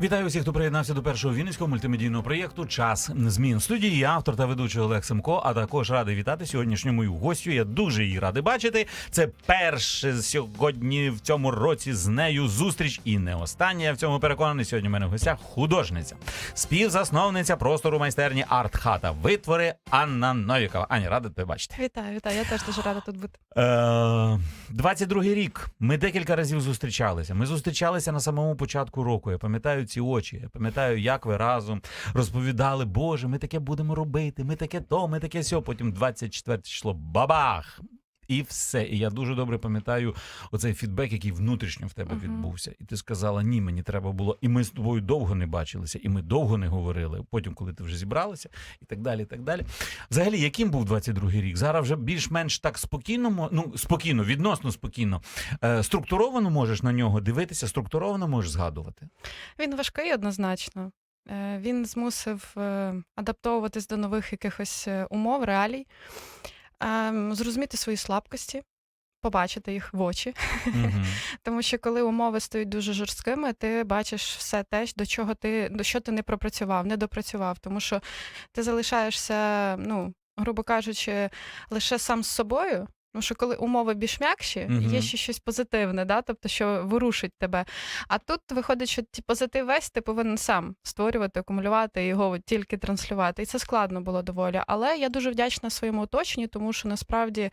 Вітаю всіх, хто приєднався до першого вінницького мультимедійного проєкту Час змін. Студії я, автор та ведучий Олег Семко. А також радий вітати сьогоднішню мою гостю. Я дуже її радий бачити. Це перше сьогодні в цьому році з нею зустріч, і не остання. Я в цьому переконаний. Сьогодні в мене в гостях художниця, співзасновниця простору майстерні Арт-хата. Витвори Анна Новікова. Аня, рада тебе бачити. Вітаю, вітаю. Я теж дуже рада тут бути. Е, 22-й рік. Ми декілька разів зустрічалися. Ми зустрічалися на самому початку року. Я пам'ятаю ці очі. Я пам'ятаю, як ви разом розповідали, Боже, ми таке будемо робити, ми таке то, ми таке сьо. Потім 24 число бабах. І все. І я дуже добре пам'ятаю оцей фідбек, який внутрішньо в тебе Мгм. відбувся. І ти сказала, ні, мені треба було. І ми з тобою довго не бачилися, і ми довго не говорили. Потім, коли ти вже зібралася, і так далі. і так далі. Взагалі, яким був 22-й рік? Зараз вже більш-менш так спокійно, ну спокійно, відносно спокійно. Е, структуровано можеш на нього дивитися, структуровано можеш згадувати. Він важкий однозначно. Е, Він змусив е, адаптовуватись до нових якихось умов, реалій, ем, зрозуміти свої слабкості, побачити їх в очі. Угу. Тому що коли умови стають дуже жорсткими, ти бачиш все те, до чого ти до що ти не пропрацював, не допрацював. Тому що ти залишаєшся, ну грубо кажучи, лише сам з собою. Тому що коли умови більш м'якші, Мгм. є ще щось позитивне, да? тобто, що вирушить тебе. А тут виходить, що ті позитив весь ти повинен сам створювати, акумулювати його тільки транслювати. І це складно було доволі. Але я дуже вдячна своєму оточенню, тому що насправді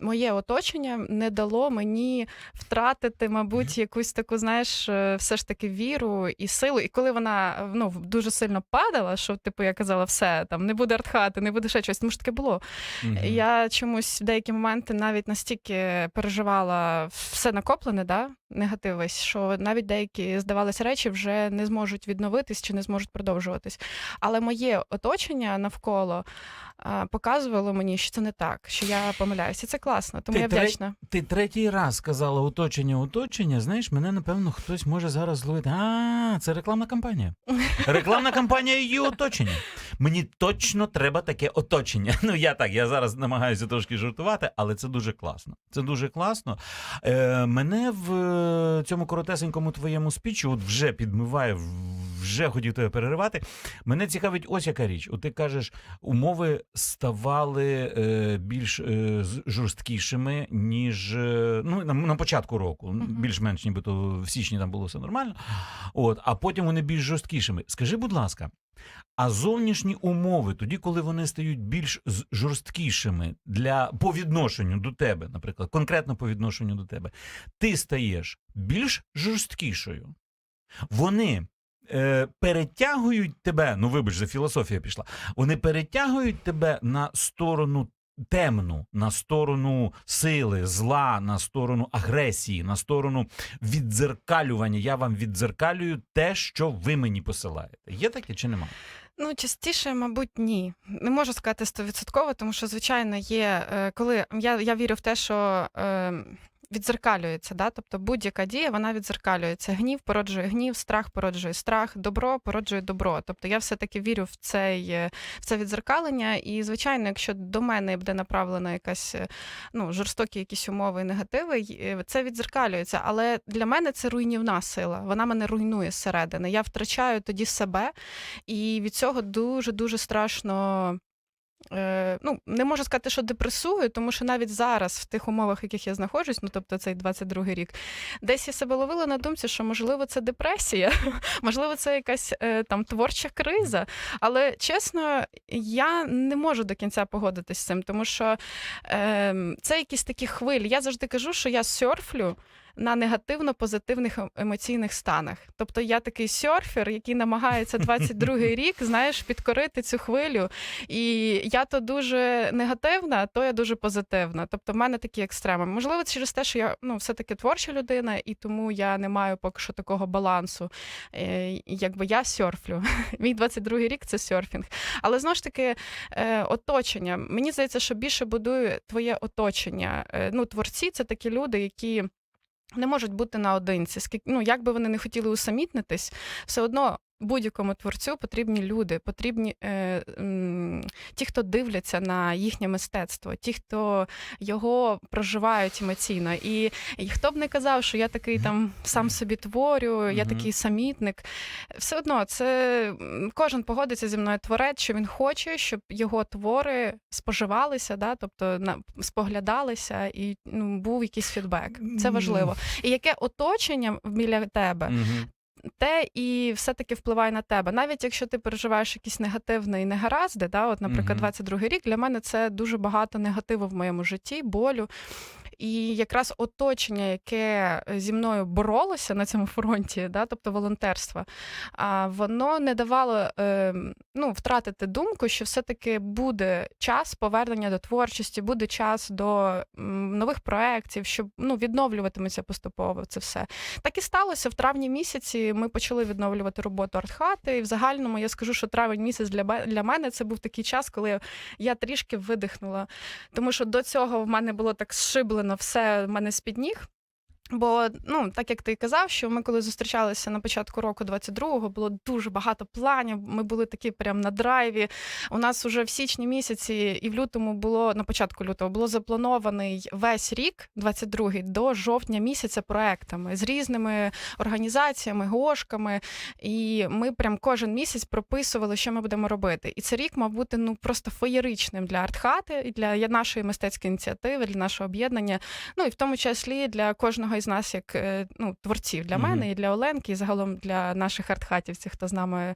моє оточення не дало мені втратити, мабуть, якусь таку, знаєш, е, все ж таки віру і силу. І коли вона ну, дуже сильно падала, що типу я казала, все там не буде артхати, не буде ще щось, тому що таке було. Угу. Я чомусь в деякі моменти навіть настільки переживала все накоплене, да, негатив весь, що навіть деякі здавалися речі вже не зможуть відновитись чи не зможуть продовжуватись. Але моє оточення навколо а, показувало мені, що це не так, що я помиляюся. Це класно, тому Ти я вдячна. Ти третій раз сказала оточення, оточення. Знаєш, мене напевно хтось може зараз зловити. А, це рекламна кампанія. Рекламна кампанія її оточення. Мені точно треба таке оточення. Ну я так, я зараз намагаюся трошки жартувати, але це дуже класно. Це дуже класно. Е, мене в цьому коротесенькому твоєму спічу от вже підмиває, вже хотів тебе переривати. Мене цікавить ось яка річ. От ти кажеш, умови ставали е, більш е, жорсткішими, ніж е, ну, на, на початку року. Мгм. Більш-менш нібито в січні там було все нормально. От, а потім вони більш жорсткішими. Скажи, будь ласка, а зовнішні умови, тоді, коли вони стають більш жорсткішими для по відношенню до тебе, наприклад, конкретно по відношенню до тебе, ти стаєш більш жорсткішою. Вони е, перетягують тебе, ну вибач, за філософія пішла. Вони перетягують тебе на сторону темну, на сторону сили, зла, на сторону агресії, на сторону віддзеркалювання. Я вам віддзеркалюю те, що ви мені посилаєте. Є таке чи немає? Ну, частіше, мабуть, ні. Не можу сказати стовідсотково, тому що, звичайно, є е, коли я, я вірю в те, що е, відзеркалюється, да? тобто будь-яка дія вона відзеркалюється. Гнів породжує гнів, страх породжує страх, добро породжує добро. Тобто я все-таки вірю в цей, е, в це відзеркалення. І, звичайно, якщо до мене буде направлена якась е, ну, жорстокі якісь умови і негативи, е, це відзеркалюється. Але для мене це руйнівна сила. Вона мене руйнує зсередини. Я втрачаю тоді себе. І від цього дуже дуже страшно. Е, ну, не можу сказати, що депресую, тому що навіть зараз, в тих умовах, в яких я знаходжусь, ну тобто цей 22-й рік, десь я себе ловила на думці, що можливо це депресія, можливо, це якась е, там творча криза. Але чесно, я не можу до кінця погодитись з цим, тому що е, це якісь такі хвилі. Я завжди кажу, що я серфлю на негативно-позитивних ем- емоційних станах. Тобто я такий серфер, який намагається 22-й рік, знаєш, підкорити цю хвилю. І я то дуже негативна, то я дуже позитивна. Тобто, в мене такі екстреми. Можливо, через те, що я ну, все-таки творча людина, і тому я не маю поки що такого балансу. Е, якби я серфлю. Мій 22-й рік це серфінг. Але знову ж таки, е, оточення. Мені здається, що більше будує твоє оточення. Е, ну, творці це такі люди, які. Не можуть бути наодинці. Скільки, ну, як би вони не хотіли усамітнитись, все одно будь-якому творцю потрібні люди, потрібні е, м, ті, хто дивляться на їхнє мистецтво, ті, хто його проживають емоційно. І, і хто б не казав, що я такий там сам собі творю, я такий самітник. Все одно це кожен погодиться зі мною творець, що він хоче, щоб його твори споживалися, да, тобто на споглядалися, і ну, був якийсь фідбек. Це важливо. І яке оточення біля тебе. Те і все-таки впливає на тебе. Навіть якщо ти переживаєш якісь негативні негаразди, да, от, наприклад, Мгм. 22-й рік для мене це дуже багато негативу в моєму житті, болю. І якраз оточення, яке зі мною боролося на цьому фронті, да, тобто волонтерство, а, воно не давало е, ну, втратити думку, що все-таки буде час повернення до творчості, буде час до нових проєктів, щоб ну, відновлюватиметься поступово це все. Так і сталося в травні місяці. Ми почали відновлювати роботу артхати. І в загальному я скажу, що травень місяць для, для мене це був такий час, коли я трішки видихнула. Тому що до цього в мене було так зшиблено все в мене з-під ніг. Бо, ну, так як ти казав, що ми коли зустрічалися на початку року 22-го, було дуже багато планів. Ми були такі прям на драйві. У нас уже в січні місяці і в лютому було на початку лютого було запланований весь рік, 22-й, до жовтня місяця проектами з різними організаціями, гошками. І ми прям кожен місяць прописували, що ми будемо робити. І цей рік мав бути ну просто феєричним для артхати і для нашої мистецької ініціативи, для нашого об'єднання. Ну і в тому числі для кожного із нас, як е, ну, творців, для мене і для Оленки, і загалом для наших артхатівців, хто з нами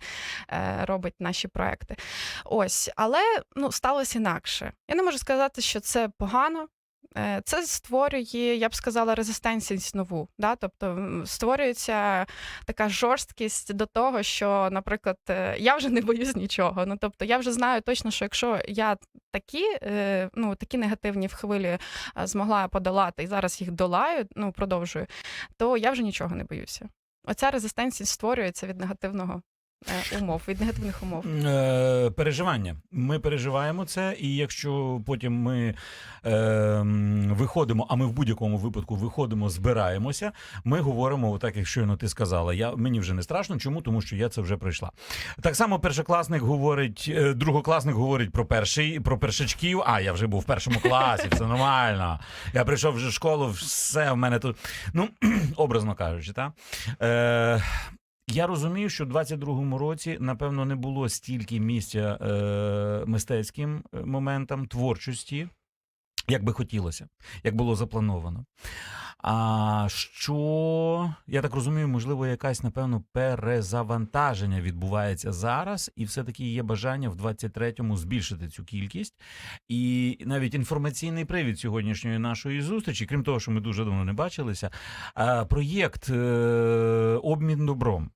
е, робить наші проекти. Ось, але ну, сталося інакше. Я не можу сказати, що це погано. Е, Це створює, я б сказала, резистентність нову. Да? Тобто створюється така жорсткість до того, що, наприклад, е, я вже не боюсь нічого. Ну тобто, я вже знаю точно, що якщо я такі, е, ну, такі негативні хвилі змогла подолати і зараз їх долаю, ну продовжую, то я вже нічого не боюся. Оця резистентність створюється від негативного умов, від негативних умов. Е, переживання. Ми переживаємо це, і якщо потім ми е, виходимо, а ми в будь-якому випадку виходимо, збираємося, ми говоримо, отак, як щойно ти сказала. Я, мені вже не страшно. Чому? Тому що я це вже пройшла. Так само першокласник говорить, е, другокласник говорить про перший, про першачків. А, я вже був в першому класі, все нормально. Я прийшов вже в школу, все в мене тут. Ну, образно кажучи, так. Е, я розумію, що в 22-му році, напевно, не було стільки місця е, мистецьким е, моментам творчості, як би хотілося, як було заплановано. А що, я так розумію, можливо, якась, напевно, перезавантаження відбувається зараз, і все-таки є бажання в 23-му збільшити цю кількість. І навіть інформаційний привід сьогоднішньої нашої зустрічі, крім того, що ми дуже давно не бачилися, проєкт е, обмін добром.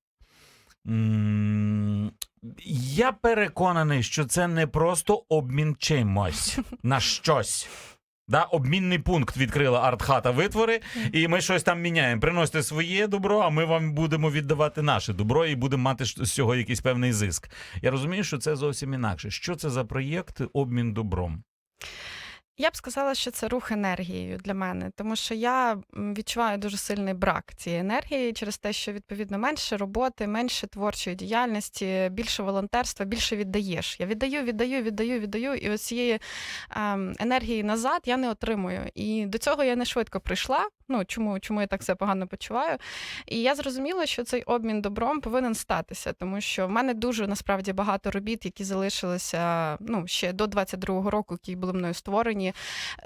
Я переконаний, що це не просто обмін чимось на щось. Да, обмінний пункт відкрила артхата витвори, і ми щось там міняємо. Приносите своє добро, а ми вам будемо віддавати наше добро і будемо мати з цього якийсь певний зиск. Я розумію, що це зовсім інакше. Що це за проєкт обмін добром? Я б сказала, що це рух енергією для мене, тому що я відчуваю дуже сильний брак цієї енергії через те, що відповідно менше роботи, менше творчої діяльності, більше волонтерства, більше віддаєш. Я віддаю, віддаю, віддаю, віддаю, і ось цієї ем, енергії назад я не отримую. І до цього я не швидко прийшла. Ну чому, чому я так себе погано почуваю? І я зрозуміла, що цей обмін добром повинен статися, тому що в мене дуже насправді багато робіт, які залишилися ну ще до 22-го року, які були мною створені.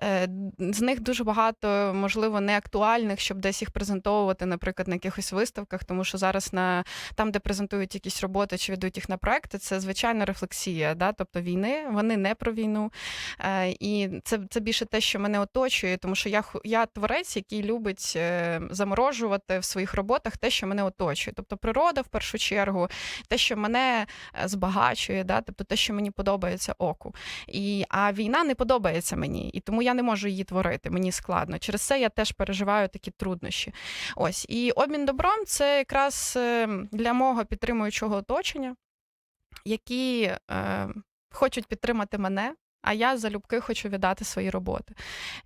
Е, З них дуже багато, можливо, неактуальних, щоб десь їх презентовувати, наприклад, на якихось виставках, тому що зараз на там, де презентують якісь роботи чи ведуть їх на проекти, це звичайна рефлексія, да? тобто війни, вони не про війну. Е, І це, це більше те, що мене оточує, тому що я, я творець, який любить е, заморожувати в своїх роботах те, що мене оточує. Тобто природа в першу чергу, те, що мене е, збагачує, да? тобто те, що мені подобається оку. І, а війна не подобається мені, і тому я не можу її творити. Мені складно. Через це я теж переживаю такі труднощі. Ось і обмін добром це якраз е, для мого підтримуючого оточення, які е, хочуть підтримати мене. А я залюбки хочу віддати свої роботи.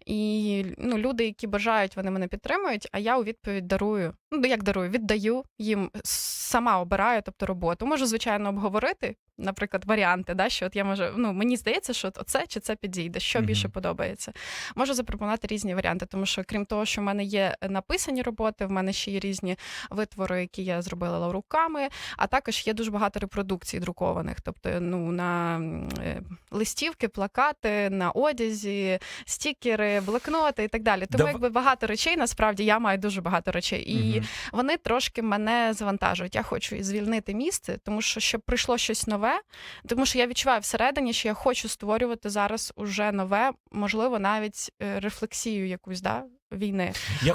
І ну, люди, які бажають, вони мене підтримують, а я у відповідь дарую. Ну, як дарую, віддаю їм сама обираю, тобто роботу. Можу, звичайно, обговорити, наприклад, варіанти, да, що от я можу, ну мені здається, що от оце чи це підійде, що більше подобається. Можу запропонувати різні варіанти, тому що крім того, що в мене є написані роботи, в мене ще є різні витвори, які я зробила руками, а також є дуже багато репродукцій друкованих, тобто ну на е, листівки, плакати, на одязі, стікери, блокноти і так далі. Тому Дав- якби багато речей, насправді я маю дуже багато речей. І Мгм. вони трошки мене завантажують. Я хочу звільнити місце, тому що щоб прийшло щось нове, тому що я відчуваю всередині, що я хочу створювати зараз уже нове, можливо, навіть е, рефлексію якусь да, війни. Я,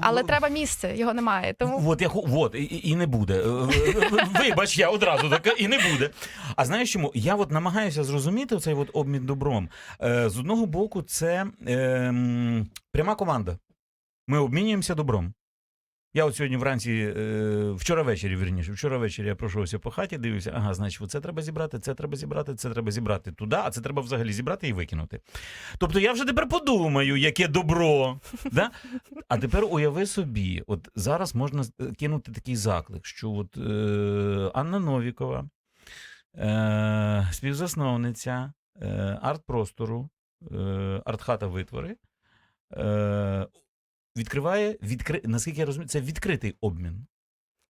Але треба місце, його немає. Тому От я от, і, і не буде. Е, е, Вибач, я одразу така, і не буде. А знаєш чому? Я от намагаюся зрозуміти цей от обмін добром. З одного боку, це е, пряма команда. Ми обмінюємося добром. Я от сьогодні вранці, е, вчора ввечері, вірніше, вчора ввечері я пройшовся по хаті, дивився, ага, значить, оце треба зібрати, це треба зібрати, це треба зібрати туди, а це треба взагалі зібрати і викинути. Тобто я вже тепер подумаю, яке добро. Да? А тепер уяви собі, от зараз можна е, кинути такий заклик, що от е, Анна Новікова, е, співзасновниця е, арт-простору, е, арт-хата витвори, е, відкриває, відкри... наскільки я розумію, це відкритий обмін.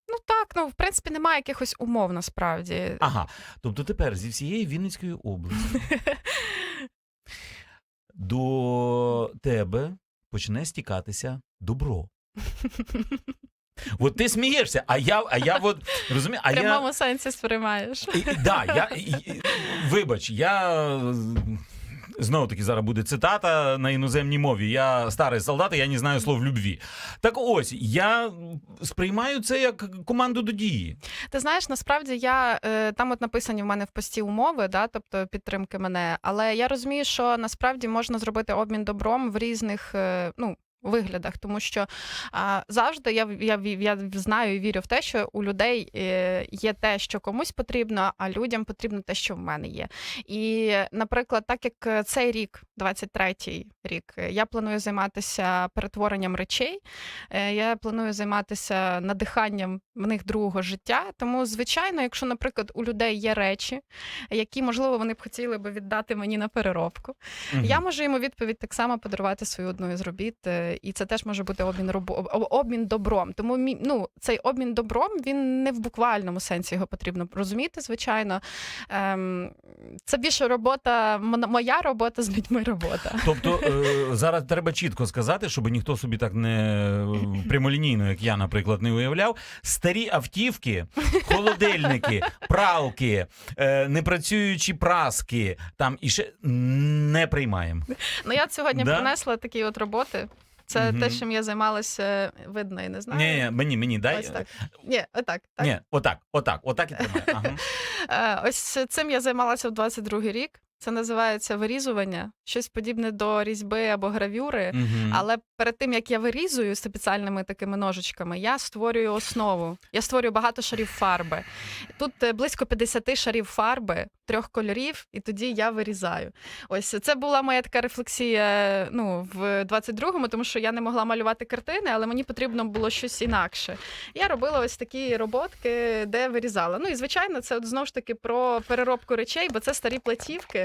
ну так, ну в принципі немає якихось умов насправді. Ага. Тобто тепер зі всієї Вінницької області до тебе почне стікатися добро. От ти смієшся, а я, а я от розумію, а В я. сенсі сприймаєш. І- і- Да, я, і- і- вибач, я знову таки зараз буде цитата на іноземній мові. Я старий солдат, і я не знаю слов любві. Так ось я сприймаю це як команду до дії. Ти знаєш, насправді я е, там от написані в мене в пості умови, да, тобто підтримки мене. Але я розумію, що насправді можна зробити обмін добром в різних е, ну. Виглядах, тому що а, завжди я, я, я знаю і вірю в те, що у людей е, є те, що комусь потрібно, а людям потрібно те, що в мене є. І, наприклад, так як е, цей рік, 23-й рік, е, я планую займатися перетворенням речей, я планую займатися надиханням в них другого життя. Тому, звичайно, якщо, наприклад, у людей є речі, які можливо вони б хотіли би віддати мені на переробку, Мгм. я можу йому відповідь так само подарувати свою одну із робіт, і це теж може бути обмін робо... обмін добром. Тому ну, цей обмін добром він не в буквальному сенсі його потрібно розуміти, звичайно. Ем, це більше робота, моя робота з людьми робота. Тобто е, зараз треба чітко сказати, щоб ніхто собі так не е, прямолінійно, як я, наприклад, не уявляв. Старі автівки, холодильники, пралки, е, непрацюючі праски, там і ще не приймаємо. Ну я сьогодні Да? принесла такі от роботи. Це угу. те, чим я займалася, видно і не знаю. Ні, ні, мені, мені дай. Ось так. Ні, отак. Так. Ні, отак, отак, отак і тримає. Ага. Е, Ось цим я займалася в 22-й рік. Це називається вирізування, щось подібне до різьби або гравюри. Мгм. Але перед тим як я вирізую спеціальними такими ножичками, я створюю основу. Я створюю багато шарів фарби. Тут е, близько 50 шарів фарби, трьох кольорів, і тоді я вирізаю. Ось це була моя така рефлексія ну, в 22-му, тому що я не могла малювати картини, але мені потрібно було щось інакше. Я робила ось такі роботки, де вирізала. Ну і звичайно, це от знову ж таки про переробку речей, бо це старі платівки.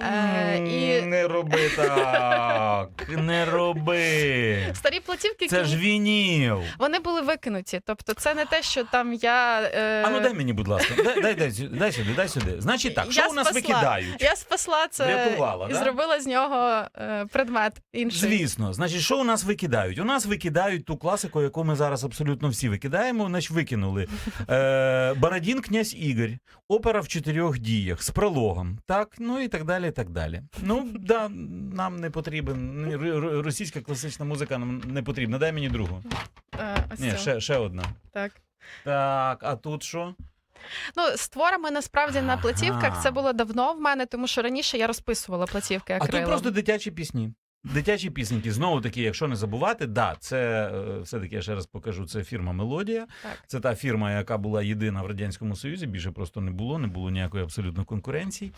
Е, і Не роби так. Не роби. старі платівки, Це ж вініл. Вони були викинуті. Тобто, це не те, що там я. Е... А ну дай мені, будь ласка, дай, дай, дай, дай сюди, дай сюди. Значить так, Я що у нас спасла. викидають? Я спасла це Врятувала, і да? зробила з нього е, предмет інший. Звісно, значить, що у нас викидають? У нас викидають ту класику, яку ми зараз абсолютно всі викидаємо. Значить, викинули е, Бородін князь Ігор, опера в чотирьох діях з прологом. Так, ну і так далі. і так далі. Ну да, нам не потрібен. Російська класична музика нам не потрібна. Дай мені другу. Е, ось Ні, цю. ще, ще одна. Так. Так, а тут що? Ну, з творами насправді на Ага. платівках це було давно в мене, тому що раніше я розписувала платівки А акрилом. тут просто дитячі пісні. Дитячі пісеньки, знову таки, якщо не забувати, да, це е, все-таки я ще раз покажу. Це фірма Мелодія. Так. Це та фірма, яка була єдина в радянському союзі. Більше просто не було, не було ніякої абсолютно конкуренції.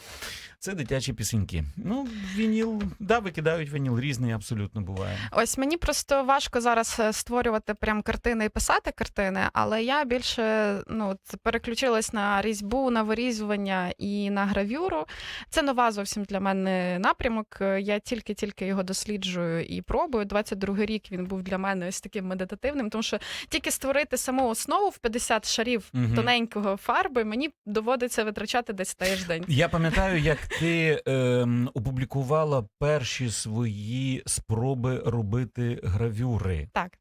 Це дитячі пісеньки. Ну, вініл, да, викидають вініл, різний абсолютно буває. Ось мені просто важко зараз е, створювати прям картини і писати картини, але я більше ну, переключилась на різьбу, на вирізування і на гравюру. Це нова зовсім для мене напрямок. Е, Я тільки-тільки його досліджую і пробую. 22-й рік він був для мене ось таким медитативним, тому що тільки створити саму основу в 50 шарів угу. тоненького фарби мені доводиться витрачати десь тиждень. Я пам'ятаю, як ти ем, опублікувала перші свої спроби робити гравюри. Так.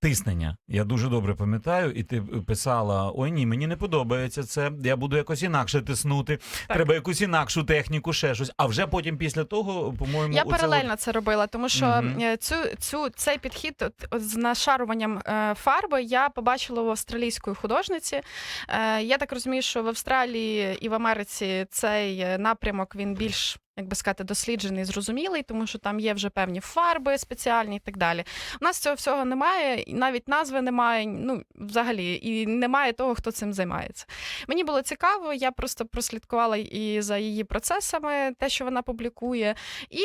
Тиснення. Я дуже добре пам'ятаю, і ти писала: ой ні, мені не подобається це. Я буду якось інакше тиснути. Треба якусь інакшу техніку, ще щось. А вже потім після того, по-моєму, Я оце от- паралельно це робила, тому що е, цю, цю цей підхід от, от з нашаруванням е, фарби я побачила у австралійської художниці. Е, я так розумію, що в Австралії і в Америці цей е, напрямок він більш. Як би сказати, досліджений, зрозумілий, тому що там є вже певні фарби спеціальні і так далі. У нас цього всього немає, і навіть назви немає. Ну, взагалі, і немає того, хто цим займається. Мені було цікаво, я просто прослідкувала і за її процесами, те, що вона публікує, і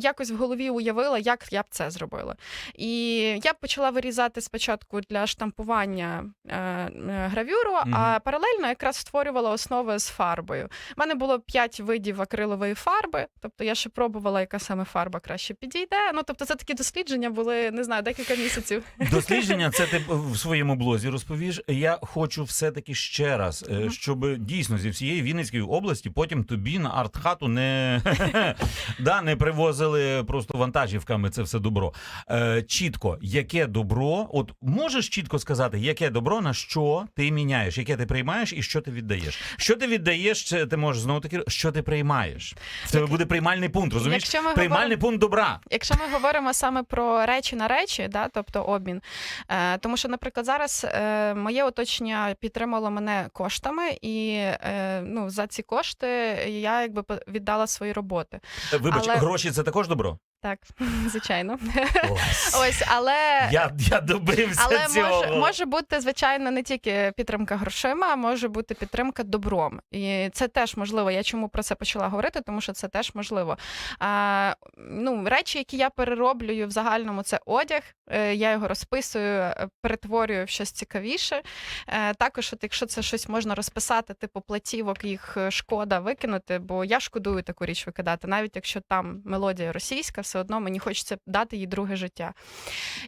якось в голові уявила, як я б це зробила. І я почала вирізати спочатку для штампування е, е, гравюру, а паралельно якраз створювала основи з фарбою. У мене було п'ять видів акрилової фарби, тобто я ще пробувала, яка саме фарба краще підійде. Ну тобто, це такі дослідження були, не знаю, декілька місяців. Дослідження, це ти в своєму блозі розповіш. Я хочу все-таки ще раз, е, щоб дійсно зі всієї Вінницької області потім тобі на артхату не, да, не привозили просто вантажівками це все добро. Е, чітко, яке добро, от можеш чітко сказати, яке добро на що ти міняєш, яке ти приймаєш і що ти віддаєш. Що ти віддаєш, це ти можеш знову таки, що ти приймаєш. Тебе буде приймальний пункт, розумієш? Якщо ми Приймальний пункт добра. Якщо ми говоримо саме про речі на речі, да, тобто обмін, е, тому що, наприклад, зараз е, моє оточення підтримало мене коштами, і е, ну, за ці кошти я якби віддала свої роботи. Вибач, Але- гроші це також добро. Так, звичайно. Ось. Ось, але. Я, я добився Але цього. може, може бути, звичайно, не тільки підтримка грошима, а може бути підтримка добром. І це теж можливо. Я чому про це почала говорити, тому що це теж можливо. А, ну, речі, які я перероблюю в загальному, це одяг. Е, Я його розписую, е, перетворюю в щось цікавіше. Е, Також, от, якщо це щось можна розписати, типу платівок, їх шкода викинути, бо я шкодую таку річ викидати, навіть якщо там мелодія російська, все одно мені хочеться дати їй друге життя.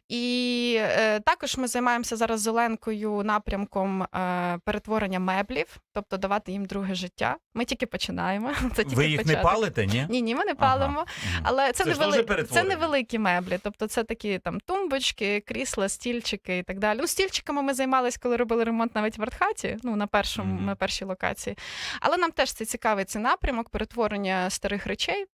І е, також ми займаємося зараз з Оленкою напрямком е, перетворення меблів, тобто давати їм друге життя. Ми тільки починаємо. Це тільки Ви їх не палите, ні? Ні, ні, ми не палимо. Мгм. Але це, Це невели... це невеликі меблі, тобто це такі там тумбочки, крісла, стільчики і так далі. Ну, стільчиками ми займалися, коли робили ремонт навіть в артхаті, ну на першому Мгм. на першій локації. Але нам теж це цікавий цей напрямок перетворення старих речей.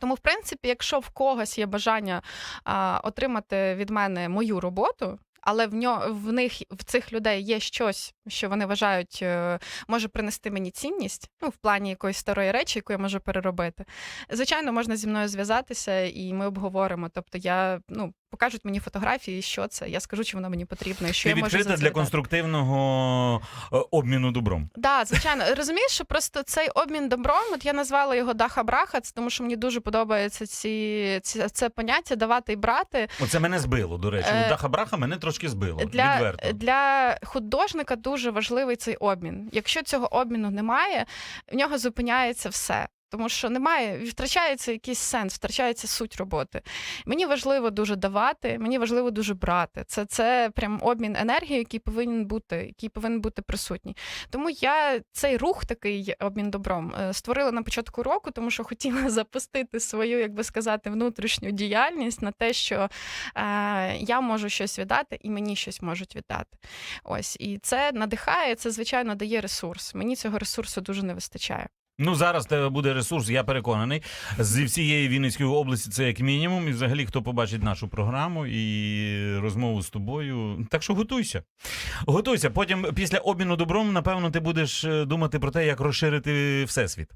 Тому, в принципі, якщо в когось є бажання а, отримати від мене мою роботу. Але в нього в них в цих людей є щось, що вони вважають, е, може принести мені цінність, ну в плані якоїсь старої речі, яку я можу переробити. Звичайно, можна зі мною зв'язатися, і ми обговоримо. Тобто, я ну покажуть мені фотографії, що це. Я скажу, чи воно мені потрібно, що Ти я можу відкрита для конструктивного е, обміну добром. Да, звичайно. Розумієш, що просто цей обмін добром, от я назвала його даха-браха, це тому що мені дуже подобається ці, ці це поняття давати і брати. Оце мене збило, до речі. Е, Даха Браха мене трошки збило. Для, Відверто. для художника дуже важливий цей обмін. Якщо цього обміну немає, в нього зупиняється все. Тому що немає, втрачається якийсь сенс, втрачається суть роботи. Мені важливо дуже давати, мені важливо дуже брати. Це, це прям обмін енергії, який повинен бути, який повинен бути присутній. Тому я цей рух, такий обмін добром, е, створила на початку року, тому що хотіла запустити свою, як би сказати, внутрішню діяльність на те, що е, я можу щось віддати, і мені щось можуть віддати. Ось і це надихає, це звичайно дає ресурс. Мені цього ресурсу дуже не вистачає. Ну зараз тебе буде ресурс, я переконаний. Зі всієї Вінницької області це як мінімум. І взагалі, хто побачить нашу програму і розмову з тобою. Так що готуйся. Готуйся. Потім, після обміну добром, напевно, ти будеш е, думати про те, як розширити всесвіт.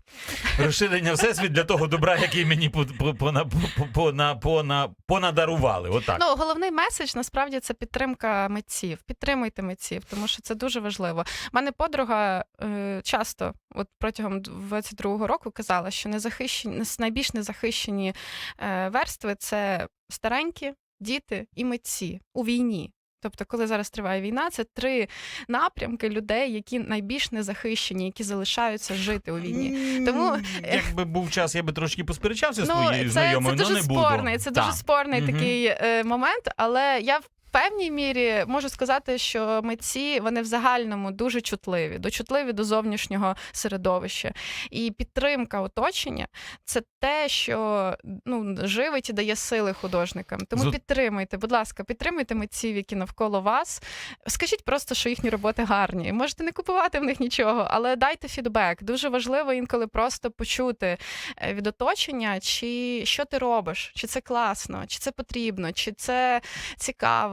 Розширення всесвіт для того добра, який мені по- по- пона- пона- пона- понадарували. Отак. Ну, головний меседж насправді це підтримка митців. Підтримуйте митців, тому що це дуже важливо. У мене подруга е, часто, от протягом 22-го року, казала, що незахищені, найбільш незахищені е, верстви це старенькі, діти і митці у війні. Тобто, коли зараз триває війна, це три напрямки людей, які найбільш незахищені, які залишаються жити у війні. Тому, якби був час, я би трошки посперечався з Ну, твоєю знайомою, це але дуже не буду. спорний, це дуже Так. спорний такий е, момент, але я в певній мірі можу сказати, що митці вони в загальному дуже чутливі, дочутливі до зовнішнього середовища. І підтримка оточення це те, що ну, живить і дає сили художникам. Тому Зу- підтримуйте, будь ласка, підтримуйте митців, які навколо вас. Скажіть просто, що їхні роботи гарні. Можете не купувати в них нічого, але дайте фідбек. Дуже важливо інколи просто почути е, від оточення, чи що ти робиш, чи це класно, чи це потрібно, чи це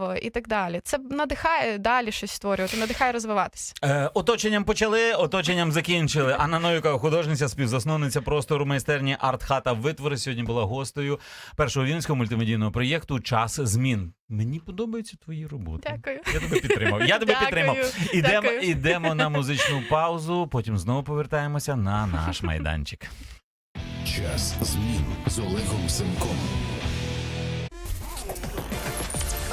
цікаво і так далі. Це надихає далі щось створювати, надихає розвиватися. Е, оточенням почали, оточенням закінчили. Анна Новікова, художниця, співзасновниця простору майстерні Артхата Витвори. Сьогодні була гостею першого вінського мультимедійного проєкту Час змін. Мені подобаються твої роботи. Дякую. Я тебе підтримав. Я тебе Дякую. підтримав. Ідемо, Дякую. ідемо на музичну паузу. Потім знову повертаємося на наш майданчик. Час змін з Олегом Семком.